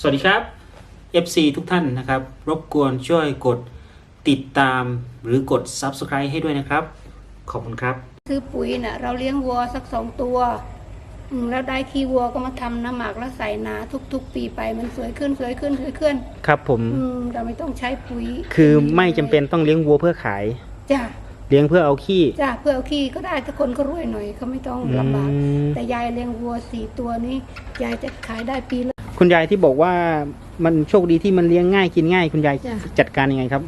สวัสดีครับ FC ทุกท่านนะครับ รบกวนช่วยกดติดตามหรือกด Subscribe ให้ด้วยนะครับ ขอบคุณครับซื้อปุ๋ยน่ะเราเลี้ยงวัวสักสองตัวอืมแล้วได้ขี้วัวก็มาทำน้ำหมักแล้วใส่นาทุก ๆ ปีไปมันสวยขึ้นสวยขึ้นสวยขึ้น ครับผมอืมเราไม่ต้องใช้ปุ๋ยคือไม่จำเป็นต้องเลี้ยงวัวเพื่อขาย จ้ะเลี้ยงเพื่อเอาขี้ จ้ะเพื่อเอาขี้ก็ได้ถ้าคนก็รวยหน่อยเขาไม่ต้องลำบากอืม แต่ยายเลี้ยงวัวสี่ตัวนี้ยายจะขายได้ปีละ คุณยายที่บอกว่ามันโชคดีที่มันเลี้ยงง่ายกินง่าย คุณยายจ้ะ จัดการยังไงครับ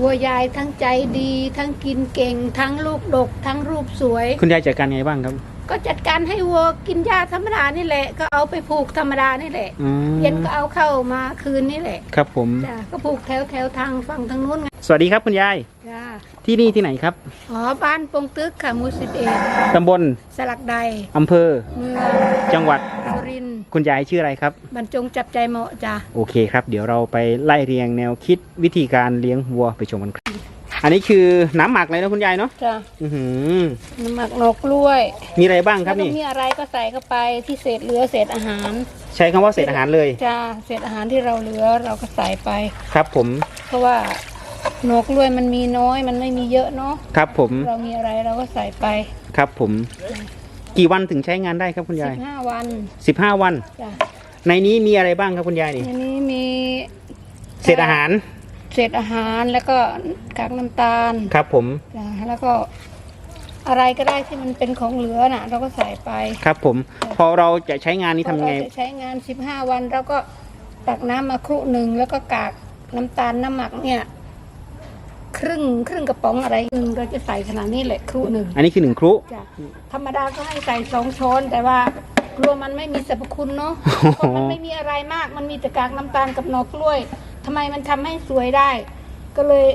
วัวยายทั้งใจดี ทั้งกินเก่ง ทั้งลูกดก ทั้งรูปสวย คุณยายจัดการยังไงบ้างครับก็จัดการให้วัวกินหญ้าธรรมดานี่แหละ ก็เอาไปผูกธรรมดานี่แหละ อืมเย็นก็เอาเข้ามาคืนนี่แหละครับผม จ้ะก็ผูกแถวแถวทางฝั่งทางนู้นไงสวัสดีครับคุณยายจ้าที่นี่ที่ไหนครับอ๋อบ้านปงตึกค่ะหมูสิบเอ็ดตำบลสลักใดอำเภอ เมืองจังหวัดสุ รินทร์คุณยายชื่ออะไรครับ บรรจงจับใจเหมาะจ้ะโอเคครับ เดี๋ยวเราไปไล่เรียงแนวคิดวิธีการเลี้ยงวัวไปชมกันครับ อันนี้คือน้ำหมักเลยนะคุณยายเนาะจ้ะอื้อหือน้ำหมักนกกล้วยมีอะไรบ้างคแล้รัวบก็นี่มีอะไรก็ใส่เข้าไปที่เศษเหลือเศษอาหารใช้คำว่าเศษอาหารเลยจ้าเศษอาหารที่เราเหลือเราก็ใส่ไป ครับผมเพราะว่านกกล้วยมันมีน้อยมันไม่มีเยอะเนาะครับผมเรามีอะไรเราก็ใส่ไป ครับผม กี่วันถึงใช้งานได้ครับคุณสิยายบห้าวันสิบห้าวัน จ้ะในนี้มีอะไรบ้างครับคุณยายนี่อันนี้มีเศษอาหารเศษอาหารแล้วก็กากน้ำตาลครับผมจ้ะแล้วก็ อะไรก็ได้ที่มันเป็นของเหลือน่ะ เราก็ใส่ไปครับผม พอเราจะใช้งานนี้ทำยังไง พอเราจะใช้งาน15วันเราก็ตักน้ำมาครุหนึ่งแล้วก็กากน้ำตาลน้ำหมักเนี่ย ครึ่งครึ่งกระป๋องอะไรหนึ่งเราจะใส่ขนาดนี้แหละครุหนึ่งอันนี้คือหนึ่งครุจ้ะธรรมดาก็ให้ใส่สองช้อน แต่ว่ากลัวมันไม่มีสรรพคุณเนาะเพราะมันไม่มีอะไรมาก มันมีแต่กากน้ำตาลกับหนอกกล้วยทำไมมันทำให้สวยได้ ก็เลย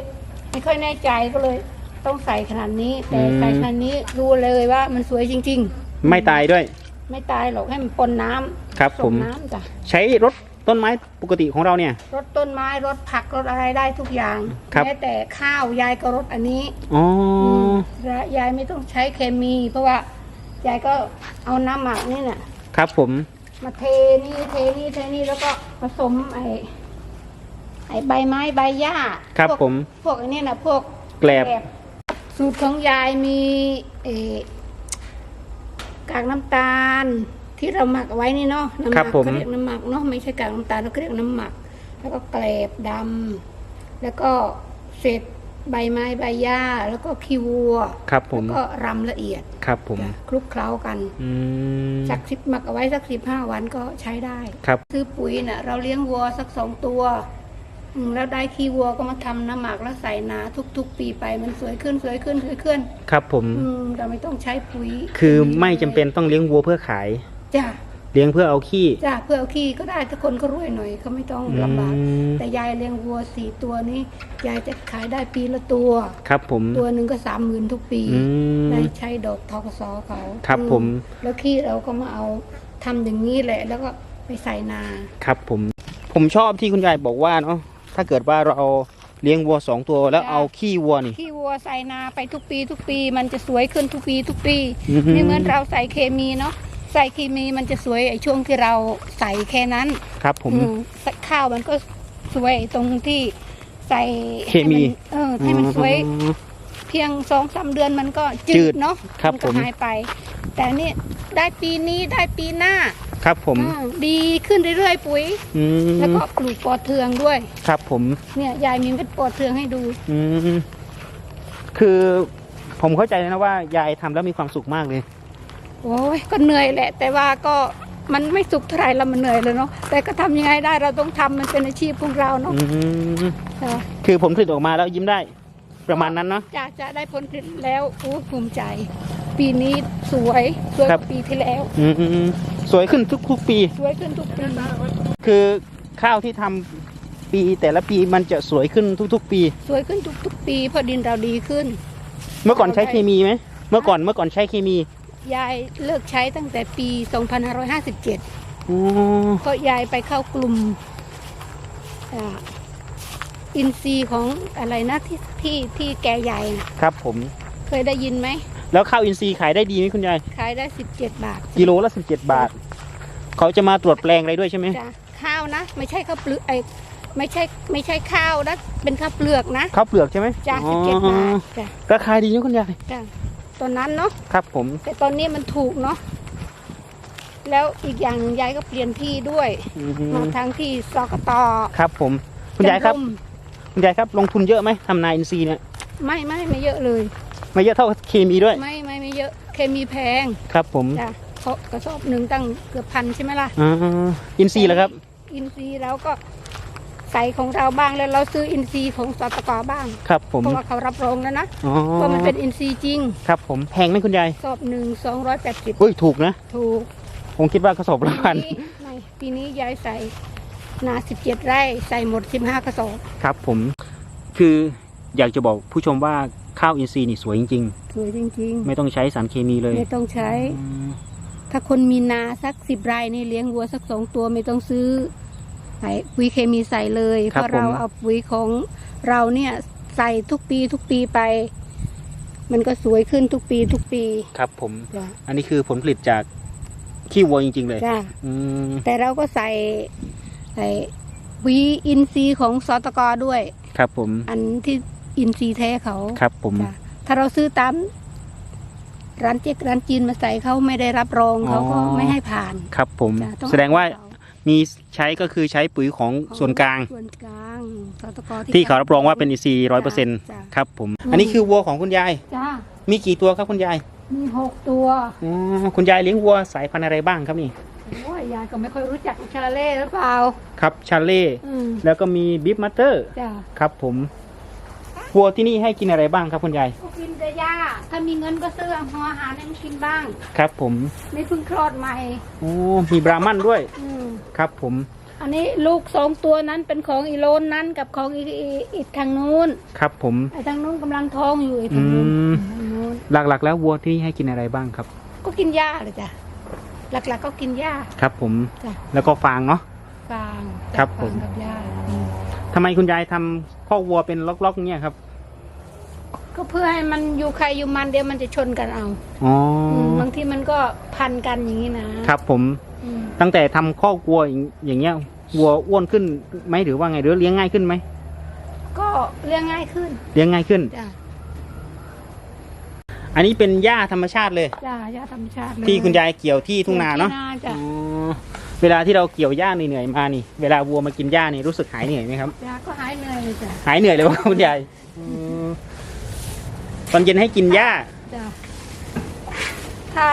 ไม่ค่อยแน่ใจก็เลยต้องใส่ขนาดนี้ แต่ใส่ขนาดนี้รู้เลยว่ามันสวยจริง ๆ ไม่ตายด้วย ไม่ตายหรอกให้มันปนน้ำครับส่ผงมน้ำจ้ะใช้รถ ต้นไม้ปกติของเราเนี่ย รดต้นไม้รดผักรดอะไรได้ทุกอย่างครับ แม้แต่ข้าวยายก็รดอันนี้อ๋ออและยายไม่ต้องใช้เคมี เพราะว่ายายก็เอาน้ำหมักนี่น่ะ ครับผม มาเทนี่เทนี่เทนี่แล้วก็ผสมไอ้ไอ้ใบไม้ใบหญ้าครับพวกผม พวกไอ้นี่นะพวกแกลบสูตรของยายมีเออกากน้ำตาล ที่เราหมักเอาไว้นี่เนาะน้ำหครัมับผม เขาเรียกน้ำหมักเนาะไม่ใช่กากน้ำตาลเราเรียกน้ำหมัก แล้วก็แกลบดำแล้วก็เศษใบไม้ใบหญ้าแล้วก็ขี้วัวครับผม แล้วก็รำละเอียดครับผม จ้ะคลุกเคล้ากันอืม สักสิบหมักเอาไว้สักสิบห้าวันก็ใช้ได้ ครับ ซื้อปุ๋ยน่ะเราเลี้ยงวัวสักสองตัวอืมแล้วได้ขี้วัวก็มาทำน้ำหมักแล้วใส่นาทุก ๆ ปีไปมันสวยขึ้นสวยขึ้นสวยขึ้นครับผม อืมเราไม่ต้องใช้ปุ๋ยคือไม่จำเป็นต้องเลี้ยงวัวเพื่อขาย จ้ะเลี้ยงเพื่อเอาขี้ จ้ะเพื่อเอาขี้ก็ได้ถ้าคนก็รวยหน่อยเขาไม่ต้องลำบากอืม แต่ยายเลี้ยงวัวสี่ตัวนี้ยายจะขายได้ปีละตัว ครับผม ตัวหนึ่งก็สามหมื่นทุกปีอืมได้ใช้ดอกทกสเขาครับอืผม แล้วขี้เราก็มาเอาทำอย่างนี้แหละ แล้วก็ไปใส่นา ครับผม ผมชอบที่คุณยายบอกว่าเนาะถ้าเกิดว่าเราเลี้ยงวัวสองตัวแล้วเอาขี้วัวนี่ ขี้วัวใส่นาไปทุกปีทุกปี มันจะสวยขึ้นทุกปีทุกปี อือหือ ไม่เหมือนเราใส่เคมีเนาะ ใส่เคมีมันจะสวยไอ้ช่วงที่เราใส่แค่นั้นครับ ผม อืมข้าวมันก็สวยตรงที่ใส่เคมี ให้นเออให้มันสวย อืม เพียงสองสามเดือนมันก็จืจืดดเนาะครับมันก็ผม หายไป แต่นี่ได้ปีนี้ได้ปีหน้าครับผมอืมดีขึ้นเรื่อยๆ ปุ๋ย อืมแล้วก็ปลูกปอเทืองด้วย ครับผม เนี่ยยายมีเม็ดปอเทืองให้ดู อืมคือผมเข้าใจนะว่ายายทำแล้วมีความสุขมากเลย โอ้ยก็เหนื่อยแหละ แต่ว่าก็มันไม่สุขเท่าไหร่แล้วมันเหนื่อยเลยเนาะแต่ก็ทำยังไงได้เราต้องทำมันเป็นอาชีพของเราเนาะอืมค่ะคือผลผลิตออกมาแล้วยิ้มได้ ประมาณนั้นเนาะ จะจะได้ผลผลิตแล้วโอ้ภูมิใจ ปีนี้สวยสวยกครัว่าบปีที่แล้ว อืมอืมอืมสวยขึ้นทุกทุกๆปี สวยขึ้นทุกปีคือข้าวที่ทำปีแต่ละปีมันจะสวยขึ้นทุก ๆ ปี สวยขึ้นทุกทุกๆปีเพราะดินเราดีขึ้น เมื่อก่อนใช้เคมีไหมเมื่อก่อนเมื่อก่อนใช้เคมี ยายเลิกใช้ตั้งแต่ปี 2557อ๋อเพราะยายไปเข้ากลุ่มอ่าอินซีย์ของอะไรนะที่ที่ที่แกใหญ่น่ะครับผม เคยได้ยินไหม แล้วข้าวอินทรีย์ขายได้ดีไหมคุณยาย ขายได้ 17 บาทกิโลละสิบเจ็ดบาท เขาจะมาตรวจแปลงอะไรด้วยใช่ไหมจ้ะข้าวนะ ไม่ใช่ข้าวเปลือกไอไม่ใช่ไม่ใช่ข้าวนะเป็นข้าวเปลือกนะข้าวเปลือกใช่ไหมจ้าอ๋อสิบเจ็ดบาทจ้ะราคาดีนะคุณยาย จ้ะ ตอนนั้นเนาะครับผม แต่ตอนนี้มันถูกเนาะแล้วอีกอย่างหนึ่งยายก็เปลี่ยนที่ด้วยอืมามทางที่สกตครับผม คุณยายครับจันทมคุณยายครับ ลงทุนเยอะไหมทำนาอินทรีย์เนี่ยไม่ไม่ไม่เยอะเลย ไม่เยอะเท่าเคมีด้วย ไม่ไม่ไม่เยอะเคมีแพงครับผมจ้ะเพราะกระสอบหนึ่งตั้งเกือบพันใช่ไหมล่ะ อ่าอินทรีย์เหรอครับ อินซีย์แล้วก็ ใส่ของเราบ้างแล้วเราซื้ออินซีย์ของสตกบ้างครับผมเพราะว่าเขารับรองแล้วนะอ๋อว่ามันเป็นอินซีย์จริงครับผมแพงไหมคุณยายสอบหนึ่งสองร้อยแปดสิบอุ้ยถูกนะถูกผมคิดว่ากระสอบละพันปีไม่ปีนี้ยายใส่นาสิบเจ็ดไร่ใส่หมดสิบห้ากระสอบครับผมคืออยากจะบอกผู้ชมว่าข้าวอินทรีย์นี่สวยจริง สวยจริงๆ ไม่ต้องใช้สารเคมีเลยๆไม่ต้องใช้ อืมถ้าคนมีนาสักสิบไร่นี่เลี้ยงวัวสักสองตัวไม่ต้องซื้อ ไอ้ปุ๋ยเคมีใส่เลยเพราะเราเอาปุ๋ยของเราเนี่ยใส่ทุกปีทุกปีไป มันก็สวยขึ้นทุกปีทุกปีครับผม จ้ะอันนี้คือผลผลิตจากขี้วัวจริง ๆ เลย จ้ะอืม แต่เราก็ใส่ใส่ปุ๋ยอินทรีย์ของสตกด้วย ครับผม อันที่อินทรีย์แท้เขาครับผม จ้ะถ้าเราซื้อตามร้านเจ๊กร้านจีนมาใส่เขาไม่ได้รับรองเขาก็ไม่ให้ผ่าน ครับผม จ้ะอแสดงว่าให้เข มีใช้ก็คือใช้ปุ๋ยของส่วนกลาง ส่วนกลางสตกที่เขารับรองว่าเป็นอินทรีย์ร้อยเปอร์เซ็นต์จ้ะครับผมอืมอันนี้คือวัวของคุณยาย จ้ามีกี่ตัวครับคุณยายมีหกตัวอ๋อคุณยายเลี้ยงวัวสายพันธุ์อะไรบ้างครับนี่โอ้ยยายก็ไม่ค่อยรู้จักชาเล่หรือเปล่า ครับชาเล่อืมแล้วก็มีบิฟมัตเตอร์ จ้าครับผม วัวที่นี่ให้กินอะไรบ้างครับคุณยาย ก็กินแต่หญ้าถ้ามีเงินก็ซื้อหัวอาหารให้มันกินบ้าง ครับผมนี่เพิ่งคลอดใหม่โอ้มีบราหมันด้วย อืมครับผม อันนี้ลูกสองตัวนั้นเป็นของอีโลนนั้นกับของอีอีอีกทางนู้นครับผม ไอ้ทางนู้นกำลังท้องอยู่ไอ้ทางนู้นอืม ทางนู้น หลักๆ แล้ววัวที่นี่ให้กินอะไรบ้างครับ ก็กินหญ้าเลยจ้ะ หลักๆก็กินหญ้า ครับผม จ้ะ แล้วก็ฟางเนาะ ฟางครับฟางผมกับหญ้าอืม ทำไมคุณยายทำข้อกวัวเป็นล็อกๆเนี่ยครับ ก็เพื่อให้มันอยู่ใครอยู่มันเดี๋ยวมันจะชนกันเอาอ๋อมบางทีมันก็พันกันอย่างนี้นะครับ ผมอืมตั้งแต่ทำข้อกวัวอย่างอย่างเงี้ยวัวอ้วนขึ้นไหมหรือว่าไงหรือเลี้ยงง่ายขึ้นไหมก็เลี้ยงง่ายขึ้นเลี้ยงง่ายขึ้น จ้ะอันนี้เป็นหญ้าธรรมชาติเลย จ้ะหญ้าธรรมชาติเลยที่คุณยายเกี่ยวที่ทุ่งนาเนาะที่จ้ะอ๋อ เวลาที่เราเกี่ยวหญ้าเหนื่อยๆมานี่ เวลาวัวมากินหญ้านี่รู้สึกหายเหนื่อยไหมครับจ้ะก็หายเหนื่อยเลยจ้ะหายเหนื่อยเลยว่าคุณยายอืมตอนเย็นให้กินหญ้า จ้ะถ้า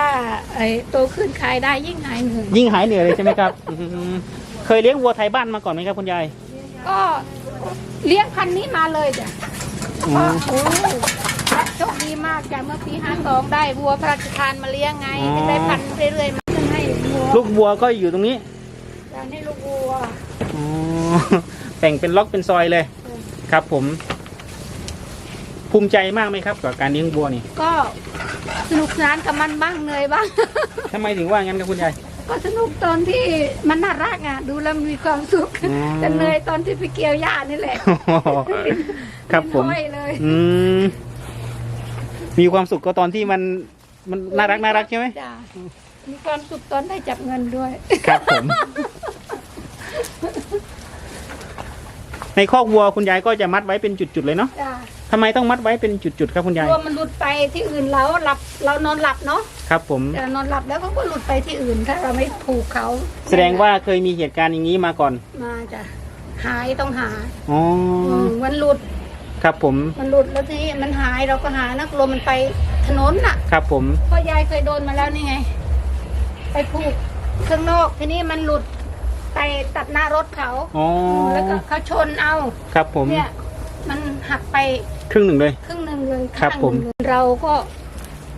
ไอ้โตขึ้นขายได้ยิ่งหายเหนื่อยยิ่งหายเหนื่อยเลยใช่ไหมครับอืมเคยเลี้ยงวัวไทยบ้านมาก่อนไหมครับคุณยาย ก็เลี้ยงพันธุ์นี้มาเลยจ้ะอืก็ม โอ้โชคดีมากจากเมื่อปีห้าสองได้วัวพระราชทานมาเลี้ยงไงถึงได้พันธุ์เรื่อยๆมาให้วัว ลูกวัวก็อยู่ตรงนี้การให้ลูกวัวอ๋อแบ่งเป็นล็อกเป็นซอยเลย ครับผม ภูมิใจมากไหมครับ กับการเลี้ยงวัวนี่ ก็สนุกสนานกับมันบ้างเหนื่อยบ้าง ทำไมถึงว่างั้นครับคุณยาย ก็สนุกตอนที่มันน่ารักอะดูแล้วมีความสุขอืม แต่เหนื่อยตอนที่ไปเกี่ยวหญ้านี่แหละครับผมน้อยเลยอืมมีความสุขก็ตอนที่มันมันน่ารักน่ารักใช่ไหมจ้ะ มีความสุขตอนได้จับเงินด้วย ครับผม ในคอกวัวคุณยายก็จะมัดไว้เป็นจุดๆเลยเนาะจ้ะทำไมต้องมัดไว้เป็นจุดๆครับคุณยาย กลัวมันหลุดไปที่อื่นแล้วหลับเรานอนหลับเนาะครับ ผม แต่นอนหลับแล้วเขาก็หลุดไปที่อื่น ถ้าเราไม่ผูกเขาแสดงว่าเคยมีเหตุการณ์อย่างนี้มาก่อน มาจ้ะหายต้องหาอ๋อมมันหลุดครับผม มันหลุดแล้วทีนี้มันหายเราก็หานะกลัวมันไปถนนน่ะครับผม เพ่อยายเคยโดนมาแล้วนี่ไง ไปผูกข้างนอกทีนี้มันหลุดไปตัดหน้ารถเขาอ๋อแล้วก็เขาชนเอาครับผมเนี่ยมันหักไปครึ่งหนึ่งเลย ครึ่งหนึ่งเลยครับข้างหผมนึ่งเลยเราก็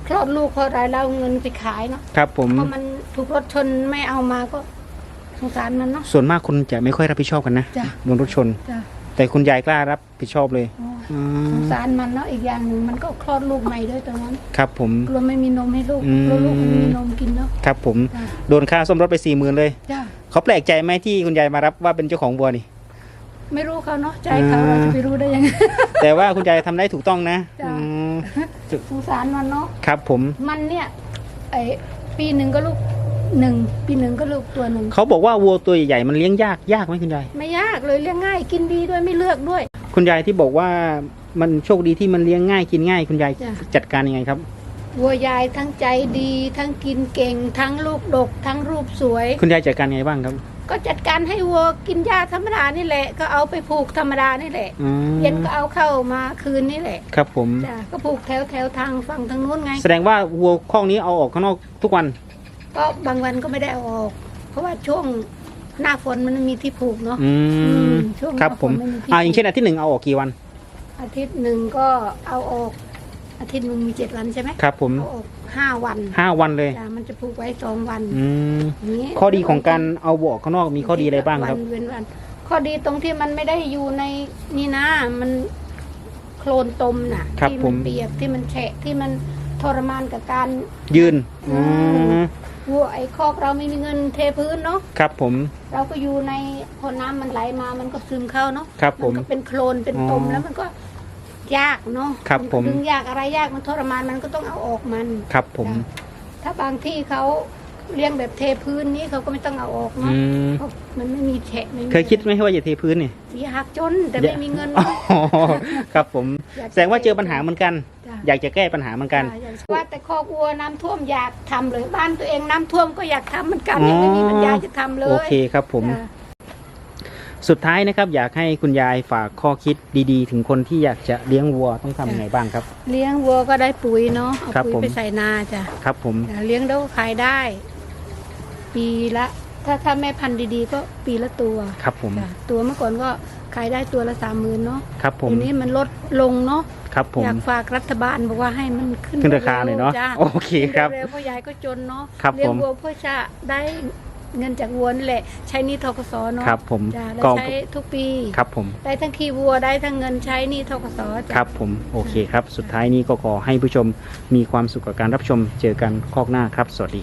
คลอดลูกคลอดอะไรเราเอาเงินไปขายเนาะครับผมพอมันถูกรถชนไม่เอามาก็สงสารมันเนาะส่วนมากคนจะไม่ค่อยรับผิดชอบกันนะจ้ะโดนรถชนจ้ะ แต่คุณยายกล้ารับผิดชอบเลยโอ้ยอืสมงสารมันเนาะอีกอย่างหนึ่งมันก็คลอดลูกใหม่ด้วยตรงนั้นครับผม กลัวไม่มีนมให้ลูกอืม กลัวลูกไม่มีนมกินเนาะครับผมจ้ะโดนค่าซ่อมรถไปสี่หมื่นเลย จ้ะเขาแปลกใจไหมที่คุณยายมารับว่าเป็นเจ้าของวัวนี่ ไม่รู้เขาเนาะใจเขาอืมเราจะไปรู้ได้ยังไง แต่ว่าคุณยายทำได้ถูกต้องนะจ้ะ อืมสงสารมันเนาะครับผม มันเนี่ยไอปีหนึ่งก็ลูก หนึ่งปีหนึ่งก็ลูกตัวหนึ่งเขาบอกว่าวัวตัวใหญ่ๆมันเลี้ยงยากยากไหมคุณยายไม่ยากเลยเลี้ยงง่ายกินดีด้วยไม่เลือกด้วย คุณยายที่บอกว่ามันโชคดีที่มันเลี้ยงง่ายกินง่าย คุณยายจ้ะ จัดการยังไงครับ วัวยายทั้งใจดีทั้งกินเก่ง ทั้งลูกดก ทั้งรูปสวย คุณยายจัดการยังไงบ้างครับก็จัดการให้วัวกินหญ้าธรรมดานี่แหละ ก็เอาไปผูกธรรมดานี่แหละ อืมเย็นก็เอาเข้ามาคืนนี่แหละครับผม จ้ะก็ผูกแถวแถวทางฝั่งทางนู้นไงแสดงว่าวัวคอกนี้เอาออกข้างนอกทุกวัน ก็บางวันก็ไม่ได้เอาออก เพราะว่าช่วงหน้าฝนมันมีที่ผูกเนาะอือืมมช่วงครับผมหน้าฝนไม่มีที่อ่าอย่างเช่นอาทิตย์หนึ่งเอาออกกี่วันอาทิตย์หนึ่งก็เอาออก อาทิตย์หนึ่งมีเจ็ดวันใช่ไหมครับ ผมเอาออกห้าวันห้าวันเลยจ้ะมันจะผูกไว้สองวันอืมย่างนี้ ข้อดีของการเอาวัวออกข้างนอกมีข้อดีอะไรบ้างครับ วันเว้นวันข้อดีตรงที่มันไม่ได้อยู่ในนี่นะ มันโคลนตมน่ะครับที่ผมเปียกที่มันแฉะที่มันทรมานกับการยืนอือืมม วัวไอ้คอกเราไม่มีเงินเทพื้นเนาะครับผม เราก็อยู่ในพอน้ำมันไหลมามันก็ซึมเข้าเนาะครับผมนก็เป็นโคลนเป็นตมอ๋อแล้วมันก็ยากเนาะครับผมดึงยากอะไรยากมันทรมานมันก็ต้องเอาออกมันครับผมจ้ะถ้าบางที่เขา เลี้ยงแบบเทพื้นนี้เขาก็ไม่ต้องเอาออกเนาะอืม เพราะมันไม่มีแฉะไม่มีเคยคิดไหมว่าจะเทพื้นเนี่ยอยากจนแต่ไม่มีเงินอ๋อครับผม อยากจะแสดงว่าเจอปัญหาเหมือนกัน จ้ะอยากจะแก้ปัญหาเหมือนกัน จ้ะอยากว่าแต่คอกวัวน้ำท่วมอยากทำเลยบ้านตัวเองน้ำท่วมก็อยากทำเหมือนกันยังไม่มีปัญญาจะทำเลยโอเคครับผม จ้ะ สุดท้ายนะครับ อยากให้คุณยายฝากข้อคิดดีๆ ถึงคนที่อยากจะเลี้ยงวัวต้องทำยังไงบ้างครับ เลี้ยงวัวก็ได้ปุ๋ยเนาะเอาครับปุ๋ยผม ไปใส่นาจ้ะครับผม จ้ะเลี้ยงแล้วก็ขายได้ ปีละ ถ้าถ้าแม่พันธุ์ดีๆ ก็ปีละตัวครับผม จ้ะตัวเมื่อก่อนก็ขายได้ตัวละสามหมื่นเนาะครับผม ทีนี้มันลดลงเนาะครับผม อยากฝากรัฐบาลบอกว่าให้มันขึ้นขึ้นราคาหน่อยเนาะ จ้โอเคครับ เร็วๆเพราะยายก็จนเนาะครับเลี้ยผงมวัวเพื่อจะได้เงินจากวัวนี่แหละ ใช้หนี่ทกศเนาะครับผมจ้ะแล้วก็ใช้ทุกปี ครับผม ได้ทั้งขี้วัวได้ทั้งเงินใช้หนี่ทกศจ้ะ ครับผม โอเคครับ สุดท้ายนี้ก็ขอให้ผู้ชมมีความสุขกับการรับชม เจอกันคอกหน้าครับ สวัสดี